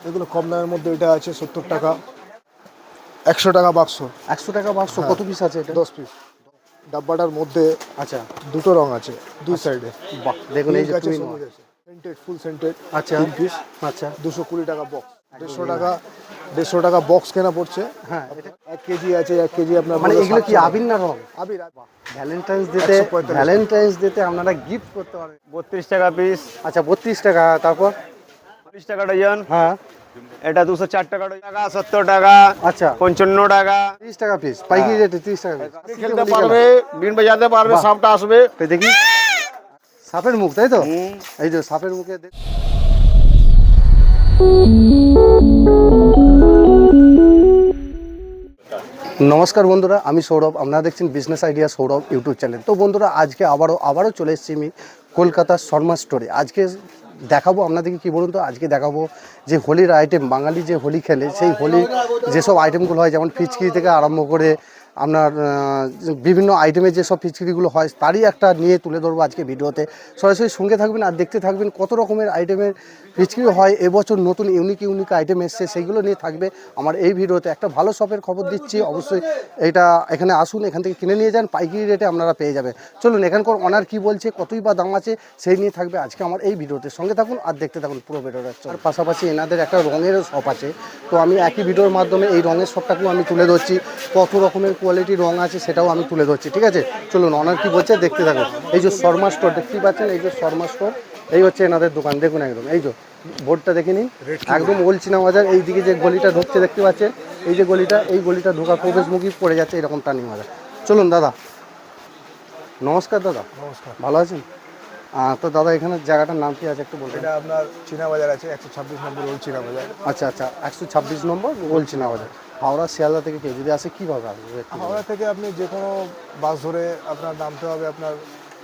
এগুলো কম দামের মধ্যে এটা আছে সত্তর টাকা। একশো টাকা বাক্স। একশো টাকা বাক্স হ্যাঁ। কত পিস আছে এটা? দশ পিস ডাব্বাটার মধ্যে আচ্ছা। দুটো রং আছে দুই সাইডে বাহ দেখুন এই যে আছে। সেন্টেড ফুল সেন্টেড আচ্ছা। তিন পিস আচ্ছা। দুশো কুড়ি টাকা বক্স দেড়শো টাকা দেড়শো টাকা বক্স কেনা পড়ছে। হ্যাঁ এটা এক কেজি আছে এক কেজি আপনার মানে এগুলো কি 700 আবির না রং? আবির ভ্যালেন্টাইন্স ডেতে ভ্যালেন্টাইন্স ডেতে আপনারা গিফট করতে পারেন বত্রিশ টাকা পিস আচ্ছা বত্রিশ টাকা তারপর? চল্লিশ টাকা ডজন হ্যাঁ এটা দুশো চার টাকা ডজন। টাকা সত্তর টাকা। আচ্ছা। পঞ্চান্ন টাকা। তিরিশ টাকা পিস পাইকারি রেটে তিরিশ টাকা পিস খেলতে পারবে বিন বাজাতে পারবে সবটা আসবে। তো দেখি। সাপের মুখ তাই তো? এই যে সাপের মুখে দেখ- নমস্কার বন্ধুরা আমি সৌরভ। আপনারা দেখছেন business idea Sourav YouTube channel. তো বন্ধুরা আজকে আবারও আবারও চলে এসেছি আমি কলকাতার শর্মা স্টোরে আজকে দেখাবো আপনাদেরকে কী বলুন তো? আজকে দেখাবো যে হোলির আইটেম বাঙালি যে হোলি খেলে, সেই হোলি যেসব আইটেমগুলো হয়, যেমন ফিচকিরি থেকে আরম্ভ করে আপনার বিভিন্ন আইটেমের যেসব ফিচকিরিগুলো হয়, তারই একটা নিয়ে তুলে ধরবো আজকে ভিডিওতে। সরাসরি সঙ্গে থাকবেন আর দেখতে থাকবেন কত রকমের আইটেমের ফিচকিরি হয়, এবছর নতুন ইউনিক ইউনিক আইটেম এসছে, সেইগুলো নিয়ে থাকবে আমার এই ভিডিওতে। একটা ভালো শপের খবর দিচ্ছি, অবশ্যই এটা এখানে আসুন, এখান থেকে কিনে নিয়ে যান, পাইকারি রেটে আপনারা পেয়ে যাবেন। চলুন, এখানকার অনার কি বলছে, কতই বা দাম আছে, সেই নিয়ে থাকবে আজকে আমার এই ভিডিওতে। সঙ্গে থাকুন আর দেখতে থাকুন পুরো ভিডিওটা। আর পাশাপাশি এনাদের একটা রঙের শপ আছে, তো আমি একই ভিডিওর মাধ্যমে এই রঙের শপটাকেও আমি তুলে ধরছি, কত রকমের কোয়ালিটি রং আছে সেটাও আমি তুলে ধরছি ঠিক আছে? চলুন অনার কি বলছে দেখতে থাকুন। এই যে শর্মা স্টোর দেখতেই পাচ্ছেন? এই যে শর্মা স্টোর এই হচ্ছে এনাদের দোকান দেখুন একদম এই যে বোর্ডটা দেখে নিন। একদম ওলচিনা বাজার এই দিকে যে গলিটা ধরছে দেখতে পাচ্ছেন? এই যে গলিটা এই গলিটা ঢোকার প্রবেশমুখী পড়ে যাচ্ছে এরকম টার্নিং বাজার। চলুন দাদা। নমস্কার দাদা। নমস্কার। ভালো আছেন? তো দাদা এখানে জায়গাটার নাম কি আছে একটু বলবেন? এটা আপনার চীনা বাজার আছে একশো ছাব্বিশ নম্বর চীনা বাজার আচ্ছা আচ্ছা একশো ছাব্বিশ নম্বর ওলচিনা বাজার হাওড়া শিয়ালদা থেকে কেউ যদি আসে কীভাবে আসবে? হাওড়া থেকে আপনি যে কোনো বাস ধরে আপনার নামতে হবে আপনার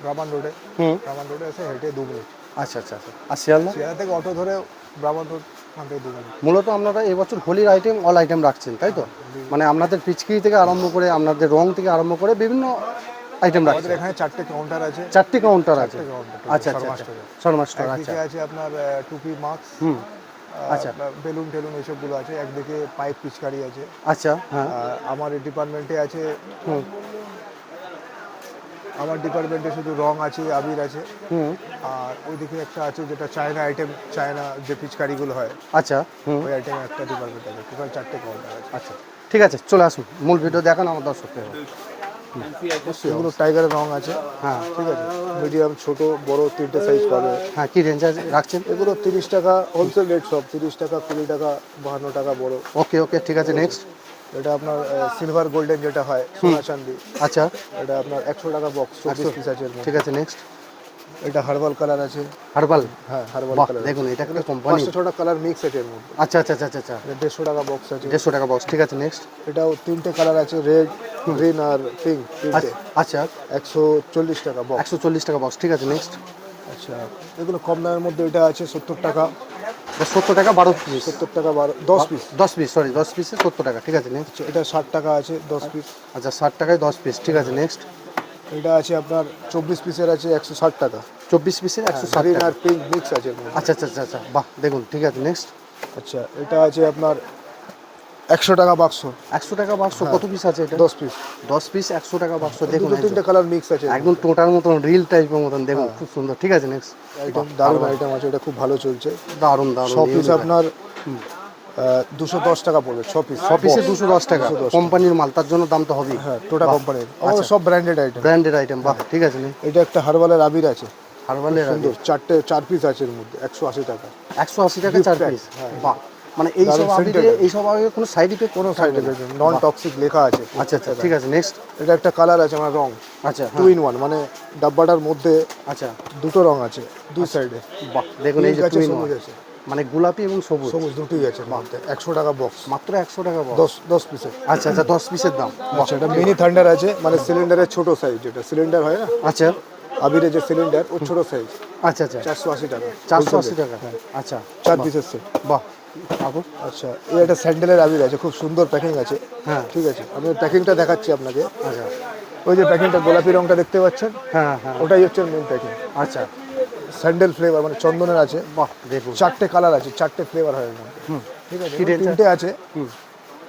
ব্রাহ্মণ রোডে। হুম। ব্রাহ্মণ রোডে এসে হেঁটে দু মিনিট। আচ্ছা আচ্ছা আচ্ছা। আর শিয়ালদা? শিয়ালদা থেকে অটো ধরে ব্রাহ্মণ রোড মূলত আপনারা এবছর হোলির আইটেম অল আইটেম রাখছেন তাই তো? মানে আপনাদের পিচকিরি থেকে আরম্ভ করে আপনাদের রং থেকে আরম্ভ করে বিভিন্ন আইটেম আমাদের রাখছেন এখানে চারটে কাউন্টার আছে। চারটি কাউন্টার আছে। আচ্ছা আচ্ছা শর্মা আচ্ছা। আচ্ছা। আছে আপনার টুপি মাস্ক হুম। আচ্ছা। বেলুন টেলুন এসবগুলো আছে। একদিকে পাইপ পিচকারি আছে। আচ্ছা হ্যাঁ। আমার ডিপার্টমেন্টে আছে হুম। আমার ডিপার্টমেন্টে শুধু রং আছে আবির আছে। হুম। আর ওইদিকে একটা আছে যেটা চায়না আইটেম চায়না যে পিচকারিগুলো হয় আচ্ছা হুম। ওই আইটেম একটা ডিপার্টমেন্ট আছে। টোটাল চারটে কাউন্টার আছে। আচ্ছা ঠিক আছে চলে আসুন। মূল ভিডিও দেখান আমার দর্শককে এগুলো টাইগারের রং আছে। হ্যাঁ ঠিক আছে। মিডিয়াম ছোট বড় তিনটে সাইজ পাবে। হ্যাঁ কি রেঞ্জ আছে? রাখছেন? এগুলো তিরিশ টাকা হোলসেল রেট সব তিরিশ টাকা কুড়ি টাকা বাহান্ন টাকা বড়। ওকে ওকে ঠিক আছে নেক্সট এটা আপনার সিলভার গোল্ডেন যেটা হয় সোনা চান্দি আচ্ছা। এটা আপনার একশো টাকা বক্স চব্বিশ পিস আছে ঠিক আছে নেক্সট এটা হার্বাল কালার আছে। হার্বাল হ্যাঁ হার্বাল কালার দেখুন এটা কিন্তু কোম্পানি পাঁচটা ছটা কালার মিক্স আছে এর মধ্যে। আচ্ছা আচ্ছা আচ্ছা আচ্ছা আচ্ছা। দেড়শো টাকা বক্স আছে। দেড়শো টাকা বক্স ঠিক আছে নেক্সট এটাও তিনটে কালার আছে রেড গ্রিন আর পিঙ্ক তিনটে। আচ্ছা একশো চল্লিশ টাকা বক্স একশো চল্লিশ টাকা বক্স ঠিক আছে নেক্সট আচ্ছা এগুলো কম দামের মধ্যে এটা আছে সত্তর টাকা। সত্তর টাকা বারো পিস সত্তর টাকা বারো দশ পিস দশ পিস সরি দশ পিসে সত্তর টাকা ঠিক আছে নেক্সট এটা ষাট টাকা আছে দশ পিস আচ্ছা ষাট টাকায় দশ পিস ঠিক আছে নেক্সট এটা আছে আপনার চব্বিশ পিসের আছে একশো ষাট টাকা। চব্বিশ পিসের একশো ষাট গ্রিন আর পিঙ্ক মিক্স আছে আচ্ছা আচ্ছা আচ্ছা আচ্ছা বাহ দেখুন ঠিক আছে নেক্সট আচ্ছা এটা আছে আপনার একশো টাকা বাক্স। একশো টাকা বাক্স কত পিস আছে এটা? দশ পিস দশ পিস একশো টাকা বাক্স দেখুন তিনটে কালার মিক্স আছে। একদম টোটার মতন রিল টাইপের মতন দেখুন খুব সুন্দর ঠিক আছে নেক্সট আইটেম দারুণ আইটেম আছে এটা খুব ভালো চলছে। দারুণ দারুণ ছ পিস আপনার দুশো দশ টাকা পড়বে ছ পিস ছ পিসে দুশো দশ টাকা। কোম্পানির মাল তার জন্য দাম তো হবেই। হ্যাঁ টোটা কোম্পানির আমাদের সব ব্র্যান্ডেড আইটেম ব্র্যান্ডেড আইটেম বাহ ঠিক আছে এটা একটা হার্বালের আবির আছে। হারবালের সুন্দর। চারটে চার পিস আছে এর মধ্যে একশো আশি টাকা। একশো আশি টাকা চার পিস বাহ। মানে এইসব দারুণ আবিরে scented। এইসব আবিরে কোনো সাইড ইফেক্ট কোনো সাইড এফেক্ট নন টক্সিক লেখা আছে। আচ্ছা আচ্ছা ঠিক আছে নেক্সট এটা একটা কালার আছে আমার রং। আচ্ছা টু হ্যাঁ ইন ওয়ান মানে ডাব্বাটার মধ্যে আচ্ছা। দুটো রং আছে দুই সাইডে বাহ দেখুন এই যে সবুজ one। আছে। মানে গোলাপি এবং সবুজ? সবুজ দুটোই আছে মধ্যে একশো টাকা বক্স মাত্র একশো টাকা বক্স দশ দশ পিসের আচ্ছা আচ্ছা দশ পিসের দাম। আচ্ছা এটা মিনি থান্ডার আছে মানে সিলিন্ডারের ছোট সাইজ যেটা। সিলিন্ডার হয় না? আচ্ছা। আবিরের যে সিলিন্ডার ওর ছোট সাইজ আচ্ছা আচ্ছা। চারশো আশি টাকা। চারশো আশি। টাকা আচ্ছা। চার পিসের সেট বাহ। আচ্ছা এই একটা স্যান্ডেলের আবির আছে খুব সুন্দর প্যাকিং আছে। হ্যাঁ। ঠিক আছে আমি প্যাকিংটা দেখাচ্ছি আপনাকে। আচ্ছা। ওই যে প্যাকিংটা গোলাপি রংটা দেখতে পাচ্ছেন? হ্যাঁ হ্যাঁ। ওটাই হচ্ছে মেন প্যাকিং আচ্ছা। স্যান্ডেল ফ্লেভার মানে চন্দনের আছে। বাহ দেখুন। চারটে কালার আছে চারটে ফ্লেভার হয় এর মধ্যে। ঠিক আছে তিনটে আছে।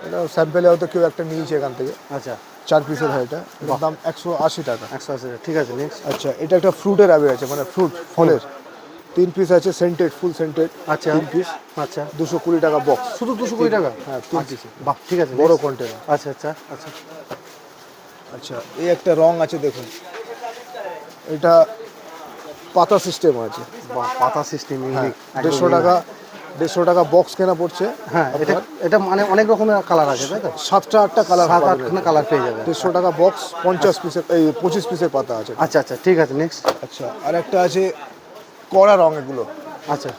এটা স্যাম্পেলে হয়তো কেউ একটা নিয়েছে এখান থেকে। আচ্ছা। চার পিসের হয় এটা। দাম একশো আশি টাকা। একশো আশি ঠিক আছে নেক্সট আচ্ছা এটা একটা ফ্রুটের আবির আছে মানে ফ্রুট ফলের। তিন পিস আছে সেন্টেড ফুল সেন্টেড আচ্ছা। তিন পিস আচ্ছা। দুশো কুড়ি টাকা বক্স শুধু দুশো কুড়ি টাকা? হ্যাঁ তিন আচ্ছা, পিস বাহ ঠিক আছে বড়। কন্টেনার আচ্ছা আচ্ছা আচ্ছা। আচ্ছা এই একটা রং আছে দেখুন। এটা পাতা সিস্টেম আছে। পাতা সিস্টেম হ্যাঁ দেড়শো টাকা দেড়শো টাকা বক্স কেনা পড়ছে। হ্যাঁ এটা এটা মানে অনেক রকমের কালার আছে তাই তো? সাতটা আটটা কালার সাত আটখানা কালার পেয়ে যাবে। দেড়শো টাকা বক্স পঞ্চাশ পিসের এই পঁচিশ পিসের পাতা আছে। আচ্ছা আচ্ছা ঠিক আছে নেক্সট আচ্ছা আর একটা আছে কড়া রঙ এগুলো আচ্ছা।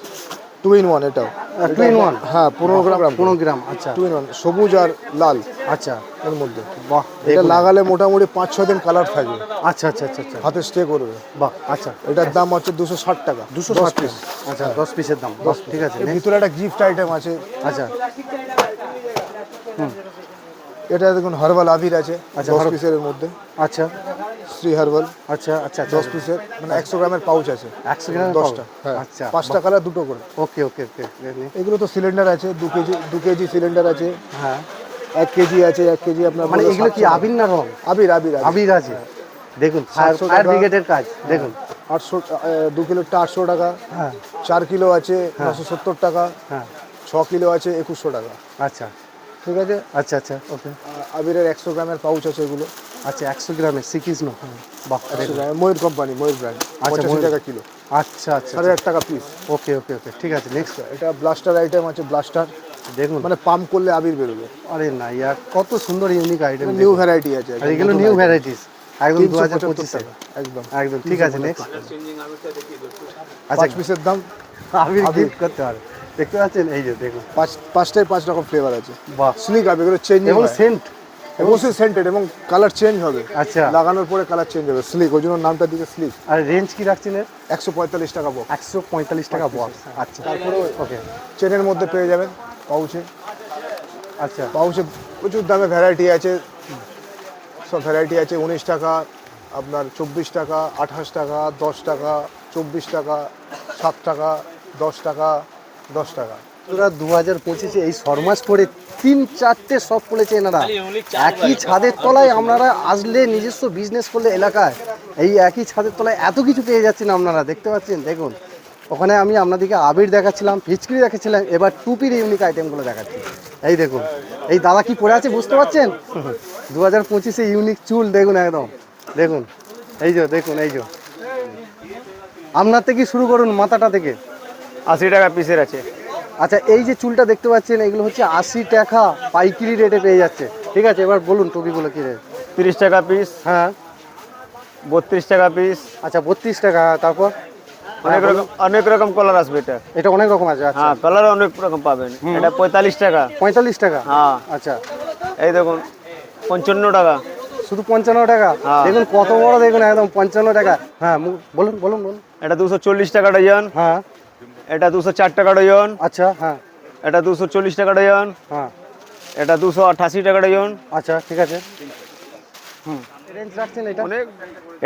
টু ইন ওয়ান এটাও। টু ইন ওয়ান হ্যাঁ পনেরো গ্রাম। পনেরো গ্রাম আচ্ছা। টু ইন ওয়ান সবুজ আর লাল আচ্ছা। এর মধ্যে। বাহ এটা লাগালে মোটামুটি পাঁচ ছ দিন কালার থাকবে। আচ্ছা আচ্ছা আচ্ছা আচ্ছা। হাতে স্টে করবে। বাহ আচ্ছা। এটার দাম হচ্ছে দুশো ষাট টাকা। দুশো ষাট পিস আচ্ছা দশ পিসের দাম। দশ ঠিক আছে ভিতরে একটা গিফট আইটেম আছে। আচ্ছা। এটা দেখুন হার্বাল আবির আছে আচ্ছা, দশ পিসের মধ্যে। আচ্ছা। শ্রী হার্বাল আচ্ছা আচ্ছা দশ পিসের মানে একশো গ্রামের পাউচ আছে। একশো গ্রাম দশটা। হ্যাঁ আচ্ছা। পাঁচটা কালার দুটো করে। ওকে ওকে ওকে এগুলো তো সিলিন্ডার আছে দু কেজি দু কেজি সিলিন্ডার আছে। হ্যাঁ। এক কেজি আছে এক কেজি আপনার মানে এগুলো কি আবির না রং? আবির আবির আবির। আছে। দেখুন ফায়ার 700 ফায়ার টাকা। ব্রিগেডের কাজ দেখুন। আটশো দু কিলোটা আটশো টাকা। হ্যাঁ। চার কিলো আছে নশো সত্তর টাকা। হ্যাঁ। ছ কিলো আছে একুশশো টাকা। আচ্ছা। ঠিক আছে? আচ্ছা আচ্ছা ওকে আবিরের একশো গ্রামের পাউচ আছে এগুলো। আচ্ছা একশো গ্রামের সিকিস নো বাহ একশো দেখুন। গ্রামের ময়ূর কোম্পানি ময়ূর ব্র্যান্ড আচ্ছা, ময়ূর। টাকা কিলো। আচ্ছা আচ্ছা সাড়ে আট টাকা পিস ওকে ওকে ওকে ঠিক আছে নেক্সট এটা ব্লাস্টার আইটেম আছে ব্লাস্টার দেখুন। মানে পাম্প করলে আবির বেরোবে। আরে না ইয়ার কত সুন্দর ইউনিক আইটেম নিউ ভ্যারাইটি আছে আর এগুলো নিউ ভ্যারাইটিস একদম দু হাজার 375 পঁচিশে। টাকা, একদম। একদম ঠিক আছে নেক্সট আচ্ছা পিসের দাম আবির আবির। গিফট করতে পারে দেখতে পাচ্ছেন? এই যে দেখুন। পাঁচ পাঁচটায় পাঁচ রকম ফ্লেভার আছে। বাহ। স্লিক আবির এগুলো চেঞ্জ এবং সেন্ট অবশ্যই সেন্টেড এবং কালার চেঞ্জ হবে। আচ্ছা। লাগানোর পরে কালার চেঞ্জ হবে। স্লিক ওই জন্য নামটা দিকে স্লিক আর রেঞ্জ কি রাখছেন এর? একশো পঁয়তাল্লিশ টাকা বক্স একশো পঁয়তাল্লিশ টাকা বক্স আচ্ছা। তারপরে ওকে চেনের মধ্যে পেয়ে যাবেন পাউচে। আচ্ছা। পাউচে প্রচুর দামে ভ্যারাইটি আছে। সব ভ্যারাইটি আছে। উনিশ টাকা আপনার চব্বিশ টাকা আঠাশ টাকা দশ টাকা চব্বিশ টাকা সাত টাকা দশ টাকা দশ টাকা। তোরা দু হাজার পঁচিশে এই শর্মাস করে তিন চারটে শপ খুলেছে এনারা। একই ছাদের তলায় আপনারা আসলে নিজস্ব বিজনেস করলে এলাকায় এই একই ছাদের তলায় এত কিছু পেয়ে যাচ্ছেন আপনারা, দেখতে পাচ্ছেন? দেখুন, ওখানে আমি আপনাদেরকে আবির দেখাচ্ছিলাম, ফিচকিরি দেখাচ্ছিলাম, এবার টুপির ইউনিক আইটেমগুলো দেখাচ্ছি। এই দেখুন, এই দাদা কি পরে আছে বুঝতে পারছেন? দু হাজার পঁচিশে ইউনিক চুল, দেখুন একদম। দেখুন, এই যে, দেখুন, এই যে। আপনার থেকে শুরু করুন মাথাটা থেকে। আশি টাকা পিসের আছে। আচ্ছা এই যে চুলটা দেখতে পাচ্ছেন এগুলো হচ্ছে আশি টাকা পাইকারি রেটে পেয়ে যাচ্ছে। ঠিক আছে এবার বলুন টুপিগুলো কি রেট তিরিশ টাকা পিস হ্যাঁ। বত্রিশ টাকা পিস আচ্ছা বত্রিশ টাকা তারপর? অনেক রকম অনেক রকম কালার আসবে এটা। এটা অনেক রকম আছে আচ্ছা। হ্যাঁ কালার অনেক রকম পাবেন। এটা পঁয়তাল্লিশ টাকা। পঁয়তাল্লিশ টাকা? হ্যাঁ। আচ্ছা। এই দেখুন পঞ্চান্ন টাকা। শুধু পঞ্চান্ন টাকা? হ্যাঁ। দেখুন কত বড় দেখুন একদম পঞ্চান্ন টাকা। হ্যাঁ বলুন বলুন বলুন। এটা দুশো চল্লিশ টাকা ডজন হ্যাঁ। এটা দুশো চার টাকা ডজন। আচ্ছা হ্যাঁ। এটা দুশো চল্লিশ টাকা ডজন। হ্যাঁ। এটা দুশো আঠাশি টাকা ডজন। আচ্ছা ঠিক আছে। হুম। এটা অনেক।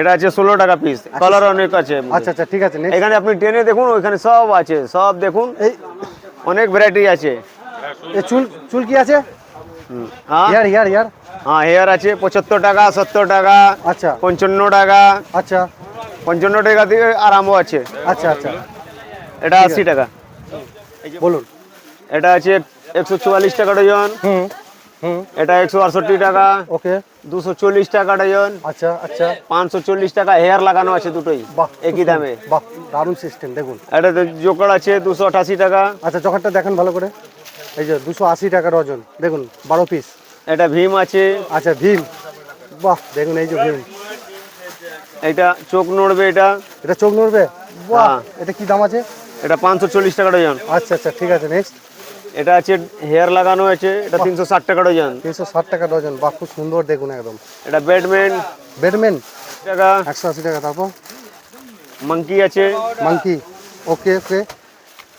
এটা আছে ষোলো টাকা পিস কালার অনেক আছে। আচ্ছা আচ্ছা ঠিক আছে এখানে আপনি টেনে দেখুন ওইখানে সব আছে সব দেখুন। এই অনেক ভ্যারাইটি আছে। চুল চুল কি আছে? হুম। হ্যাঁ। ইয়ার ইয়ার ইয়ার হ্যাঁ হেয়ার আছে পঁচাত্তর টাকা সত্তর টাকা আচ্ছা। পঞ্চান্ন টাকা। আচ্ছা। পঞ্চান্ন টাকা থেকে আরামও আছে। আচ্ছা আচ্ছা। এটা আশি টাকা। বলুন। এটা আছে একশো চুয়াল্লিশ টাকা ডজন। হুম এটা একশো আটষট্টি টাকা। ওকে। দুশো চল্লিশ টাকা ডজন। আচ্ছা আচ্ছা। পাঁচশো চল্লিশ টাকা হেয়ার লাগানো আছে দুটোই। বাহ একই দামে। বাহ দারুণ সিস্টেম দেখুন। এটা জোকড় আছে দুশো আঠাশি টাকা। আচ্ছা চকারটা দেখেন ভালো করে। এই যে দুশো আশি টাকা ডজন। দেখুন বারো পিস এটা ভীম আছে। আচ্ছা ভীম। বাহ দেখুন এই যে ভীম। এটা চোখ নড়বে এটা। এটা চোখ নড়বে? বাহ হ্যাঁ। এটা কি দাম আছে? এটা পাঁচশো চল্লিশ টাকা ডজন। আচ্ছা আচ্ছা ঠিক আছে নেক্সট এটা আছে হেয়ার লাগানো আছে এটা তিনশো ষাট টাকা ডজন। তিনশো ষাট টাকা ডজন বাহ খুব সুন্দর দেখুন একদম। এটা ব্যাডম্যান বেডম্যান টাকা। একশো আশি টাকা তারপর? মাংকি আছে। মাংকি ওকে ওকে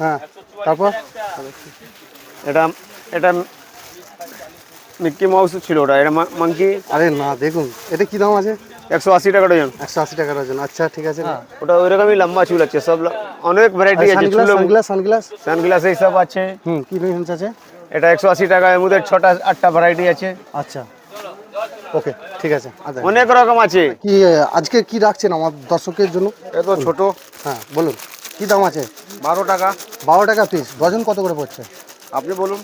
হ্যাঁ তারপর? এটা এটা মিক্কি মাউস ছিল ওটা এটা মাংকি আরে না দেখুন এটা কি দাম আছে? একশো আশি টাকা ডজন। একশো আশি টাকা ডজন। আচ্ছা ঠিক আছে। ওটা ওই রকমই লম্বা চুল আছে সব অনেক ভ্যারাইটি আছে সানগ্লাস চুল সানগ্লাস সানগ্লাস? সানগ্লাস এই সব আছে। হুম কি রেঞ্জ আছে? এটা একশো আশি টাকা এর মধ্যে ছটা আটটা ভ্যারাইটি আছে। আচ্ছা। ওকে ঠিক আছে অনেক রকম আছে। কি আজকে কি রাখছেন আমার দর্শকের জন্য? এ তো ছোট। হ্যাঁ বলুন কি দাম আছে? বারো টাকা। বারো টাকা পিস ডজন কত করে পড়ছে? আপনি বলুন।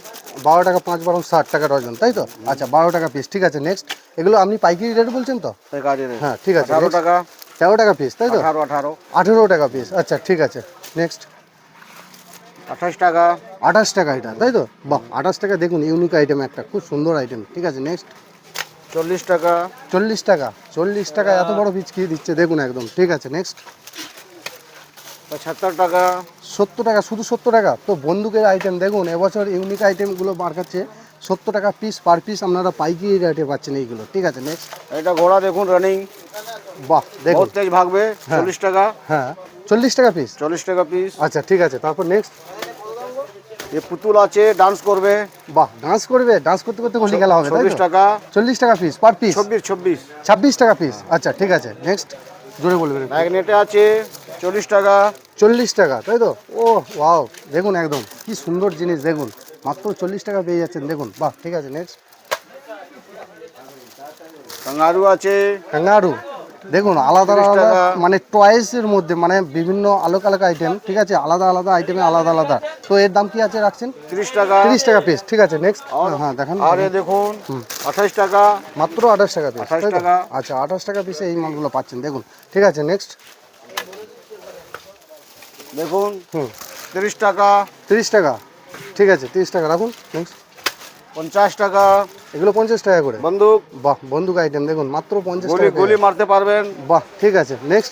বারো টাকা পাঁচ বারো ষাট টাকা ডজন তাই তো? আচ্ছা বারো টাকা পিস ঠিক আছে নেক্সট এগুলো আপনি পাইকারি রেট বলছেন তো? হ্যাঁ ঠিক আছে next। টাকা। তেরো টাকা পিস তাই তো? আঠারো আঠারো। টাকা পিস আচ্ছা ঠিক আছে নেক্সট আঠাশ টাকা। আঠাশ টাকা এটা তাই তো? বাহ আঠাশ টাকা দেখুন ইউনিক আইটেম একটা খুব সুন্দর আইটেম ঠিক আছে নেক্সট চল্লিশ টাকা। চল্লিশ টাকা চল্লিশ টাকা এত বড় বীজ কি দিচ্ছে দেখুন একদম ঠিক আছে নেক্সট পঁচাত্তর টাকা। সত্তর টাকা শুধু সত্তর টাকা? তো বন্দুকের আইটেম দেখুন এবছর ইউনিক আইটেমগুলো মার্কাচ্ছে সত্তর টাকা পিস পার পিস আপনারা পাইকারি রেটে পাচ্ছেন এইগুলো। ঠিক আছে নেক্সট এটা ঘোড়া দেখুন রানিং বাহ দেখুন। তেজ ভাগবে চল্লিশ টাকা। হ্যাঁ চল্লিশ টাকা পিস চল্লিশ টাকা পিস আচ্ছা ঠিক আছে তারপর নেক্সট এ পুতুল আছে ডান্স করবে। বাহ ডান্স করবে? ডান্স করতে করতে হোলি খেলা হবে তো? টাকা। চল্লিশ টাকা পিস পার পিস চব্বিশ চব্বিশ ছাব্বিশ টাকা পিস আচ্ছা ঠিক আছে নেক্সট জোরে বলবেন। ম্যাগনেটে আছে চল্লিশ টাকা। চল্লিশ টাকা তাই তো? ও ওয়াও দেখুন একদম কি সুন্দর জিনিস দেখুন। মাত্র চল্লিশ টাকা পেয়ে যাচ্ছেন দেখুন বাহ ঠিক আছে নেক্সট কাঙ্গারু আছে। ক্যাঙ্গারু দেখুন আলাদা আলাদা। মানে টয়েসের মধ্যে মানে বিভিন্ন আলোক আলোক আইটেম ঠিক আছে? আলাদা আলাদা আইটেমে আলাদা আলাদা। তো এর দাম কি আছে রাখছেন? তিরিশ টাকা। তিরিশ টাকা পিস ঠিক আছে? নেক্সট হ্যাঁ দেখান। আর এ দেখুন আঠাশ টাকা। মাত্র আঠাশ টাকা পিস 28 টাকা। আচ্ছা আঠাশ টাকা পিসে এই মালগুলো পাচ্ছেন দেখুন। ঠিক আছে নেক্সট দেখুন হুম। তিরিশ টাকা। তিরিশ টাকা ঠিক আছে তিরিশ টাকা রাখুন নেক্সট পঞ্চাশ টাকা। এগুলো পঞ্চাশ টাকা করে। বন্দুক। বাহ বন্দুক আইটেম দেখুন মাত্র পঞ্চাশ টাকা গুলি মারতে পারবেন। বাহ ঠিক আছে নেক্সট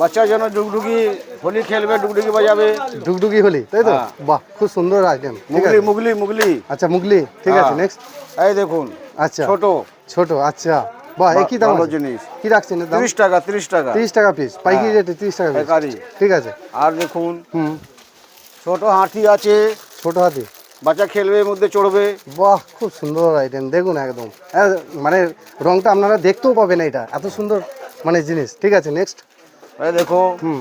বাচ্চার জন্য ডুগডুগি হোলি খেলবে ডুগডুগি বাজাবে। ডুগডুগি হলি তাই তো? হ্যাঁ। বাহ খুব সুন্দর আইটেম মুগলি মুগলি মুগলি। আচ্ছা মুগলি ঠিক আছে হ্যাঁ। নেক্সট এই দেখুন আচ্ছা। ছোট। ছোট আচ্ছা। বাহ কি দাম জিনিস। কি রাখছেন দাম? তিরিশ টাকা তিরিশ টাকা। তিরিশ টাকা পিস পাইকারি রেটে তিরিশ টাকা পিস। ঠিক আছে। আর দেখুন হুম। ছোট হাতি আছে। ছোট হাতি? বাচ্চা খেলবে এর মধ্যে চড়বে। বাহ খুব সুন্দর আইটেম দেখুন একদম। হ্যাঁ, মানে রংটা আপনারা দেখতেও পাবেন এটা এত সুন্দর মানে জিনিস। ঠিক আছে নেক্সট দেখো হুম।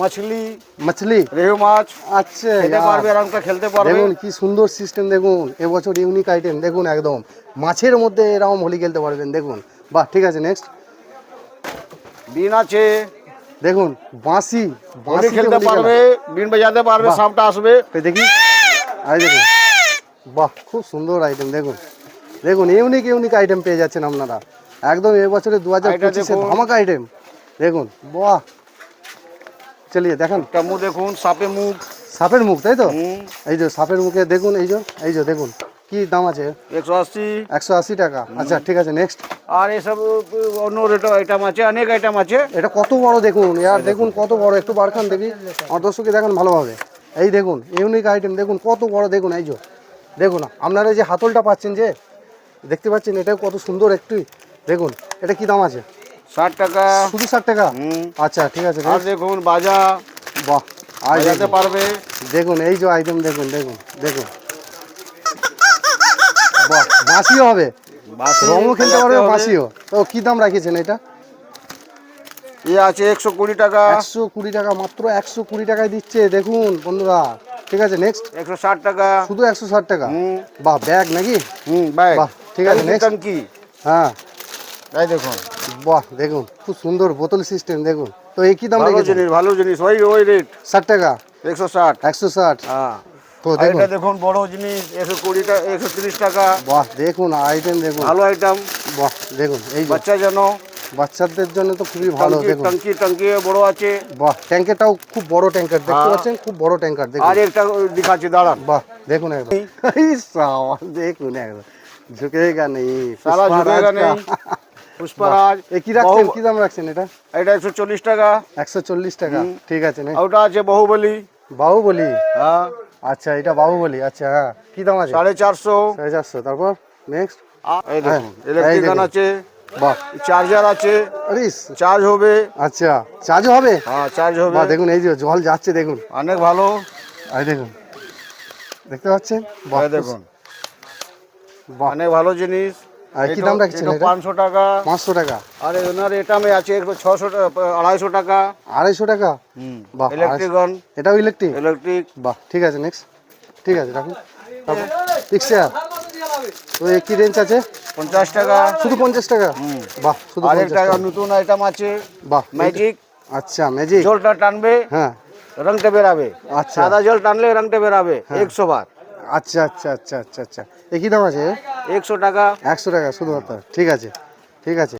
মাছলি মাছলি। রেহু মাছ। আচ্ছা খেতে পারবে আরামটা খেলতে পারবে। দেখুন কি সুন্দর সিস্টেম দেখুন। এবছর ইউনিক আইটেম দেখুন একদম। মাছের মধ্যে এরকম হোলি খেলতে পারবেন দেখুন। বাহ ঠিক আছে নেক্সট বিন আছে। দেখুন বাঁশি। বাঁশি খেলতে পারবে বিন বাজাতে পারবে সাপটা আসবে। দেখি। আরে দেখুন বাহ খুব সুন্দর আইটেম দেখুন। দেখুন ইউনিক ইউনিক আইটেম পেয়ে যাচ্ছেন আপনারা। একদম এবছরে দু হাজার পঁচিশে। ধামাকা আইটেম। দেখুন বাহ। চলিয়ে দেখান। মুখ দেখুন সাপে মুখ। সাপের মুখ তাই তো? এই যে সাপের মুখে দেখুন এই যে এই যে দেখুন কি দাম আছে? একশো আশি। একশো আশি টাকা। আচ্ছা ঠিক আছে নেক্সট আর এসব অন্য রেট আইটেম আছে অনেক আইটেম আছে। এটা কত বড় দেখুন ইয়ার দেখুন কত বড় একটু বারখান দেখি। আমার দর্শকে দেখেন ভালোভাবে। এই দেখুন ইউনিক আইটেম দেখুন কত বড় দেখুন এই যে। দেখুন আপনারা এই যে হাতলটা পাচ্ছেন যে দেখতে পাচ্ছেন এটা কত সুন্দর একটু দেখুন এটা কি দাম আছে? ষাট টাকা। শুধু ষাট টাকা? আচ্ছা ঠিক আছে আর দেখুন বাজা। বাহ আর দেখুন, পারবে। দেখুন এই যে আইটেম দেখুন দেখুন দেখুন। বাহ বাঁশিও হবে। রঙও খেলতে পারবে। বাঁশিও। তো কি দাম রাখিয়েছেন এটা? এ আছে একশো কুড়ি টাকা। একশো কুড়ি টাকা মাত্র একশো কুড়ি টাকায় দিচ্ছে দেখুন বন্ধুরা। ঠিক আছে নেক্সট একশো ষাট টাকা। শুধু একশো ষাট টাকা? বাহ ব্যাগ নাকি? হুম বাহ, ঠিক আছে, next. কি? হ্যাঁ। এই দেখুন। বাহ দেখুন খুব সুন্দর বোতল সিস্টেম দেখুন। তো এই কি দাম ভালো জিনিস ভালো জিনিস ওই ওই রেট ষাট টাকা? একশো ষাট। একশো ষাট। হ্যাঁ। তো দেখুন। দেখুন বড় জিনিস একশো কুড়ি টাকা একশো তিরিশ টাকা। বাহ দেখুন আইটেম দেখুন। ভালো আইটেম বাহ দেখুন এই যে। বাচ্চার জন্য বাচ্চাদের জন্য তো খুবই ভালো টঙ্কি দেখুন। টঙ্কি টঙ্কি বড় আছে। বাহ ট্যাঙ্কেরটাও খুব বড় ট্যাঙ্কার দেখতে হ্যাঁ। পাচ্ছেন? খুব বড় ট্যাঙ্কার আর দেখুন একটা দেখাচ্ছি দাঁড়ান। বাহ দেখুন একদম এই সাওয়া, দেখুন একদম ঝুঁকেগা নেই সারা পুষ্পারাজ ঝুঁকেগা নেই। কা। পুষ্পরাজ এ কি রাখছেন? বহু- কি দাম রাখছেন এটা? এটা একশো চল্লিশ টাকা। একশো চল্লিশ টাকা ঠিক আছে নে আর ওটা আছে বহুবলি। বাহুবলি? হ্যাঁ। আচ্ছা এটা বাহুবলি আচ্ছা হ্যাঁ। কি দাম আছে? সাড়ে চারশো। সাড়ে চারশো তারপর? নেক্সট আর এই দেখুন হ্যাঁ, এই ইলেকট্রিক দেখুন। আছে। বাহ চার্জার আছে আরিস। চার্জ হবে। আচ্ছা চার্জও হবে? হ্যাঁ চার্জ হবে। বাহ দেখুন এই যে জল যাচ্ছে দেখুন। অনেক ভালো। দেখুন দেখতে পাচ্ছেন? বাহ দেখুন। অনেক ভালো জিনিস। আর কি দাম রাখছেন এটা? টাকা। পাঁচশো টাকা। আর এনার এটা আমি আছে একটু ছশো আড়াইশো টাকা। আড়াইশো টাকা? বাহ ইলেকট্রিকন এটাও ইলেকট্রিক ইলেকট্রিক বাহ ঠিক আছে নেক্সট ঠিক আছে রাখুন। তারপর তো কি রেঞ্জ আছে? পঞ্চাশ টাকা। শুধু পঞ্চাশ টাকা? বাহ শুধু আর 50 টাকা। নতুন আইটেম আছে। বাহ ম্যাজিক আচ্ছা ম্যাজিক জলটা টানবে হ্যাঁ। রংটা বেরাবে। আচ্ছা। সাদা জল টানলে রংটা বেরাবে একশো বার। আচ্ছা আচ্ছা আচ্ছা আচ্ছা আচ্ছা। এ কি দাম আছে? একশো টাকা। একশো টাকা শুধুমাত্র। ঠিক আছে ঠিক আছে।